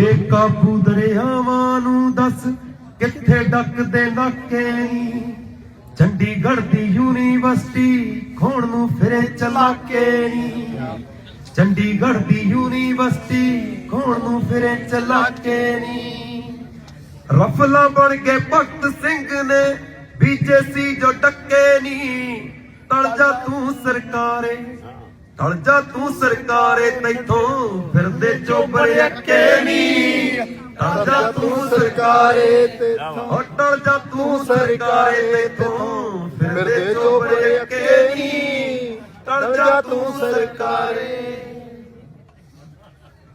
ਵੇ ਕਾਬੂ ਦਰਿਆਵਾਂ ਨੂੰ ਦੱਸ ਕਿੱਥੇ ਡੱਕਦੇ ਨਾਕੇ ਚੰਡੀਗੜ੍ਹ ਦੀ ਯੂਨੀਵਰਸਿਟੀ ਖੋਣ ਨੂੰ ਫਿਰੇ ਚਲਾਕੇ ਨੀ। ਚੰਡੀਗੜ੍ਹ ਦੀ ਯੂਨੀਵਰਸਿਟੀ ਖੋਣ ਨੂੰ ਫਿਰੇ ਚਲਾਕੇ ਨੀ। ਰਫਲਾ ਬਣ ਕੇ ਭਗਤ ਸਿੰਘ ਨੇ ਬੀਜੇਸੀ ਜੋ ਡੱਕੇ ਨੀ। ਤਲ ਜਾ ਤੂੰ ਸਰਕਾਰੇ। ਤਲ ਜਾ ਤੂੰ ਸਰਕਾਰੇ ਤੈਥੋਂ ਫਿਰਦੇ ਚੋਬਰ ਅੱਕੇ ਨੀ। ਤਲ ਜਾ ਤੂੰ ਸਰਕਾਰੇ ਤੈਥੋਂ ਟਲ ਜਾ ਤੂੰ ਸਰਕਾਰੇ ਤੈਥੋਂ ਫਿਰਦੇ ਚੋਬਰ ਅੱਕੇ ਨੀ। ਤਲ ਜਾ ਤੂੰ ਸਰਕਾਰੇ।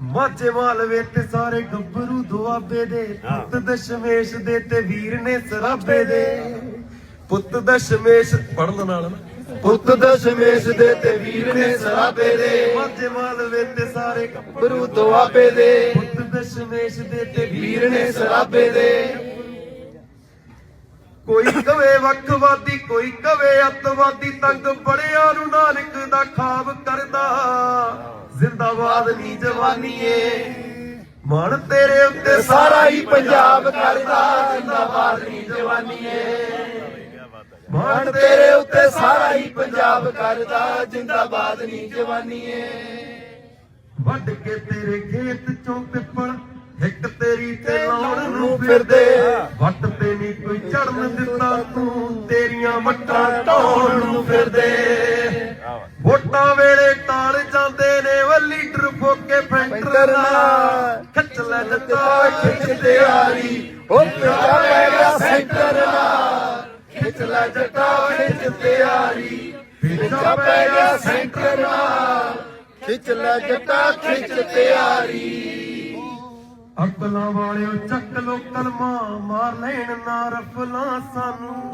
ਮਾਝੇ ਮਾਲਵੇ ਤੇ ਸਾਰੇ ਗੱਭਰੂ ਦੁਆਬੇ ਦੇ। ਪੁੱਤ ਦਸ਼ਮੇਸ਼ ਦੇ ਤੇ ਵੀਰ ਨੇ ਸਰਾਬੇ ਦੇ। ਪੁੱਤ ਦਸ਼ਮੇਸ਼ ਪੜਨ ਨਾਲ ਨਾ। ਪੁੱਤ ਦਸ਼ਮੇਸ਼ ਦੇ ਤੇ ਵੀਰ ਨੇ ਸਰਾਬੇ ਦੇ। ਮਾਝੇ ਮਾਲਵੇ ਤੇ ਸਾਰੇ ਗੁਰੂ ਦੁਆਬੇ ਦੇ। ਪੁੱਤ ਦਸ਼ਮੇਸ਼ ਦੇ ਤੇ ਵੀਰ ਨੇ ਸਰਾਬੇ ਦੇ। ਕੋਈ ਕਵੇ ਵੱਖਵਾਦੀ ਕੋਈ ਕਵੇ ਅੱਤਵਾਦੀ ਤੰਗ ਬੜਿਆਂ ਨੂੰ ਨਾਨਕ ਦਾ ਖਾਬ ਕਰਦਾ। ਜ਼ਿੰਦਾਬਾਦ ਨੀ ਜਵਾਨੀਏ। ਮਨ ਤੇਰੇ ਉੱਤੇ ਸਾਰਾ ਹੀ ਪੰਜਾਬ ਕਰਦਾ। ਜਿੰਦਾਬਾਦ ਨੀ ਜਵਾਨੀਏ। ਮਾਣ ਤੇਰੇ ਉੱਤੇ ਸਾਰਾ ਹੀ ਪੰਜਾਬ ਕਰਦਾ ਜਿੰਦਾਬਾਦ ਨੀ ਜਵਾਨੀਏ। ਵੱਢ ਕੇ ਤੇਰੇ ਖੇਤ ਚੋਂ ਪਿੱਪਲ ਹਿੱਕ ਤੇਰੀ ਤੇ ਲਾਉਣ ਨੂੰ ਫਿਰਦੇ। ਵੱਟ ਤੇ ਨਹੀਂ ਕੋਈ ਚੜਨ ਦਿੱਤਾ ਤੂੰ ਤੇਰੀਆਂ ਮੱਟਾਂ ਢਾਉਣ ਨੂੰ ਫਿਰਦੇ। ਵੋਟਾਂ ਵੇਲੇ ਟਾਲ ਜਾਂਦੇ ਨੇ ਉਹ ਲੀਡਰ ਫੋਕੇ ਫੈਂਟਰ ਨਾਲ। ਖੱਚ ਲੈ ਜੱਟਾ ਖਿੱਚ ਤੇ ਆਰੀ ਉਹ ਪਿਆ ਜੱਟਾ ਖਿੱਚ ਤੇ ਆਰੀ ਪੈ ਗਿਆ ਸੈਂਟਰ ਨਾਲ ਖਿੱਚ ਲੈ ਜੱਟਾ ਖਿੱਚ ਤੇ ਅਕਲਾਂ ਵਾਲਿਓ ਚੱਕ ਲੋ ਕਲਮਾ ਮਾਰ ਲੈਣ ਨਾ ਰਫਲਾਂ ਸਾਨੂੰ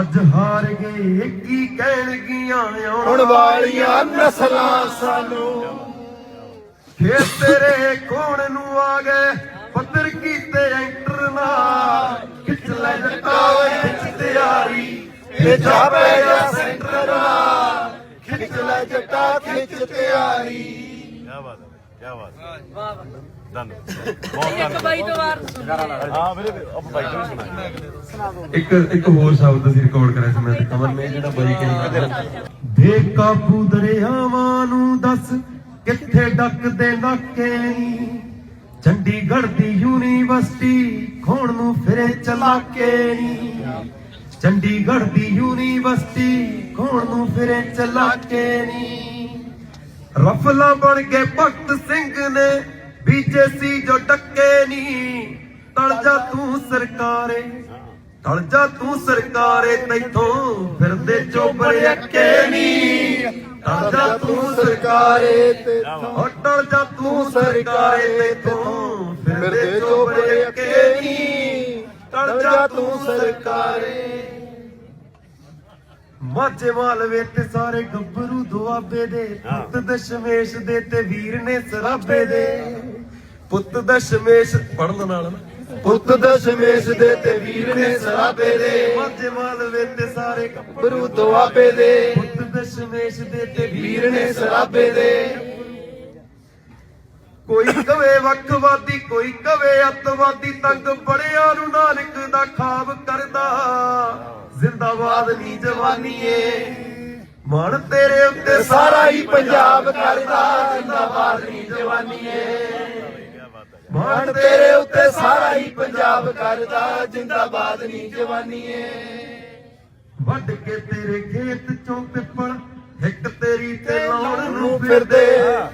ਅੱਜ ਹਾਰ ਗਏ ਕੀ ਕਹਿਣਗੀਆਂ ਆਉਣ ਵਾਲੀਆਂ ਨਸਲਾਂ ਸਾਨੂੰ। ਖੇਤ ਤੇਰੇ ਕੋਣ ਨੂੰ ਆ ਗਏ? ਪੱਤਰ ਕੀਤੇ ਐਂਟਰ ਨਾ ਪਿੱਛਾ ਪੈ ਗਿਆ ਸੈਂਟਰ ਨਾਲ। ਖਿੱਚ ਲੈ ਜੱਟਾ ਖਿੱਚ ਤੇ ਆਰੀ ਕਿਆ ਬਾਤ ਹੈ ਕਿਆ ਬਾਤ ਹੈ। ਵਾਹ ਦੰਦ ਬਹੁਤ ਇੱਕ ਬਾਈ ਤੋਂ ਵਾਰ ਸੁਣ ਹਾਂ ਵੀਰੇ ਆਪ ਬਾਈ ਤੋਂ ਹੀ ਸੁਣਾ ਇੱਕ ਇੱਕ ਹੋਰ ਸ਼ਬਦ ਅਸੀਂ ਰਿਕਾਰਡ ਕਰਿਆ ਸੀ ਮੈਂ ਤੇ ਕਮਲ ਨੇ ਜਿਹੜਾ ਬਈ ਕਹੀ ਦੇ ਕਾਬੂ ਦਰਿਆਵਾਂ ਨੂੰ ਦੱਸ ਕਿੱਥੇ ਡੱਕਦੇ ਨਾਕੇ ਨੀ। ਚੰਡੀਗੜ੍ਹ ਦੀ ਯੂਨੀਵਰਸਿਟੀ ਖੋਣ ਨੂੰ ਫਿਰੇ ਚਲਾਕੇ ਨੀ। ਚੰਡੀਗੜ੍ਹ ਦੀ ਯੂਨੀਵਰਸਿਟੀ ਖੋਣ ਨੂੰ ਫਿਰੇ ਚਲਾਕੇ ਨੀ? ਰਫਲਾ ਬਣ ਕੇ ਭਗਤ ਸਿੰਘ ਨੇ ਬੀਜੇਸੀ ਜੋ ਡੱਕੇ ਨੀ। ਤਲ ਜਾ ਤੂੰ ਸਰਕਾਰੇ ਤਲ ਜਾ ਤੂੰ ਸਰਕਾਰੇ ਤੈਥੋਂ ਫਿਰਦੇ ਚੋਬਰ ਅੱਕੇ ਨੀ। ਤਲ ਜਾ ਤੂੰ ਸਰਕਾਰੇ ਤੇ ਓ ਟਲ ਜਾ ਤੂੰ ਸਰਕਾਰੇ ਤੈਥੋਂ ਫਿਰਦੇ ਚੋਬਰ ਅੱਕੇ ਜਾ ਤੂੰ ਸਰਕਾਰੇ। ਮਾਝੇ ਮਾਲਵੇ ਤੇ ਸਾਰੇ ਗੱਭਰੂ ਦੁਆਬੇ ਦੇ। ਪੁੱਤ ਦਸ਼ਮੇਸ਼ ਦੇ ਤੇ ਵੀਰ ਨੇ ਸਰਾਬੇ ਦੇ। ਪੁੱਤ ਦਸ਼ਮੇਸ਼ ਪੜਨ ਨਾਲ ਨਾ। ਪੁੱਤ ਦਸ਼ਮੇਸ਼ ਦੇ ਤੇ ਵੀਰ ਨੇ ਸਰਾਬੇ ਦੇ। ਮਾਝੇ ਮਾਲਵੇ ਤੇ ਸਾਰੇ ਗੱਭਰੂ ਦੁਆਬੇ ਦੇ। ਪੁੱਤ ਦਸ਼ਮੇਸ਼ ਦੇ ਤੇ ਵੀਰ ਨੇ ਸਰਾਬੇ ਦੇ। ਕੋਈ ਕਵੇ ਵੱਖਵਾਦੀ ਕੋਈ ਕਵੇ ਅੱਤਵਾਦੀ ਤੰਗ ਬੜਿਆਂ ਨੂੰ ਨਾਨਕ ਦਾ ਖਾਬ ਕਰਦਾ। ਜ਼ਿੰਦਾਬਾਦ ਨੀ ਜਵਾਨੀਏ ਮਨ ਤੇਰੇ ਉੱਤੇ ਸਾਰਾ ਹੀ ਪੰਜਾਬ ਕਰਦਾ। ਜਿੰਦਾਬਾਦ ਨੀ ਜਵਾਨੀਏ ਮਾਣ ਤੇਰੇ ਉੱਤੇ ਸਾਰਾ ਹੀ ਪੰਜਾਬ ਕਰਦਾ। ਜਿੰਦਾਬਾਦ ਨੀ ਜਵਾਨੀਏ। ਵੱਢ ਕੇ ਤੇਰੇ ਖੇਤ ਚੋਂ ਪਿੱਪਲ ਹਿੱਕ ਤੇਰੀ ਤੇ ਲਾਉਣ ਨੂੰ ਫਿਰਦੇ।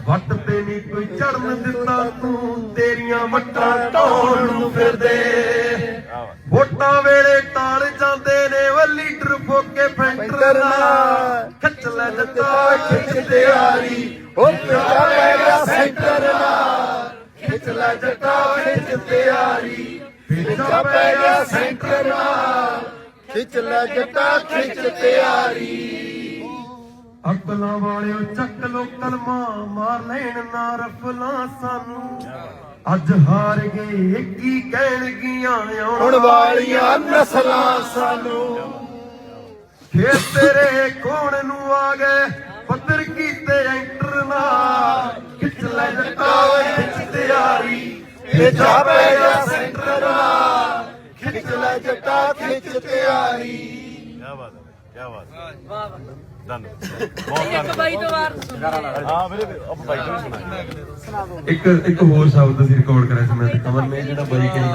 ਵੱਟ ਚੜਨ ਦਿੱਤਾ ਤੂੰ ਤੇਰੀਆਂ ਮੱਟਾਂ ਢਾਉਣ ਨੂੰ ਫਿਰਦੇ। ਵੋਟਾਂ ਵੇਲੇ ਟਾਲ ਜਾਂਦੇ ਨੇ ਉਹ ਲੀਡਰ ਫੋਕੇ ਫੈਂਟਰ ਨਾਲ। ਖੱਚ ਲੈ ਜੱਟਾ ਖਿੱਚ ਤੇ ਆਰੀ ਉਹ ਪਿਆ ਪੈ ਗਿਆ ਸੈਂਟਰ ਨਾਲ। ਖਿੱਚ ਲੈ ਜੱਟਾ ਖਿੱਚ ਤੇ ਆਰੀ ਪਿੱਛਾ ਪੈ ਗਿਆ ਸੈਂਟਰ ਨਾਲ। ਖਿੱਚ ਲੈ ਜੱਟਾ ਖਿੱਚ ਤੇ ਆਰੀ ਅਕਲਾਂ ਵਾਲਿਓ ਚੱਕ ਲੋ ਕਲਮਾ ਮਾਰ ਲੈਣ ਨਾ ਰਫਲਾਂ ਸਾਨੂੰ। ਅੱਜ ਹਾਰ ਗਏ ਕੀ ਕਹਿਣਗੀਆਂ ਹੁਣ ਵਾਲੀਆਂ ਨਸਲਾਂ ਸਾਨੂੰ। ਖੇਤ ਤੇਰੇ ਕੋਣ ਨੂੰ ਆ ਗਏ? ਪੱਤਰ ਕੀਤੇ ਐਂਟਰ ਨਾ। ਖਿੱਚ ਲੈ ਜੱਟਾ ਓਏ ਖਿੱਚ ਤਿਆਰੀ। ਭੇਜਾ ਪੈ ਗਿਆ ਸੈਂਟਰ ਨਾਲ ਖਿੱਚ ਲੈ ਜੱਟਾ ਖਿੱਚ ਤਿਆਰੀ। ਵਾਹ ਵਾਹ ਡਨ ਬਹੁਤ ਇੱਕ ਧੰਨਵਾਦ। ਬਾਈ ਤੋਂ ਵਾਰ ਸੁਣਦੇ ਹਾਂ ਵੀਰੇ ਆਪਾਂ ਬਾਈ ਨੂੰ ਸੁਣਾਇਆ ਇੱਕ ਇੱਕ ਹੋਰ ਸ਼ਬਦ ਅਸੀਂ ਰਿਕਾਰਡ ਕਰਿਆ ਸੀ ਮੈਂ ਤੇ ਕਮਲ ਨੇ ਜਿਹੜਾ ਬਾਈ ਕਹੀ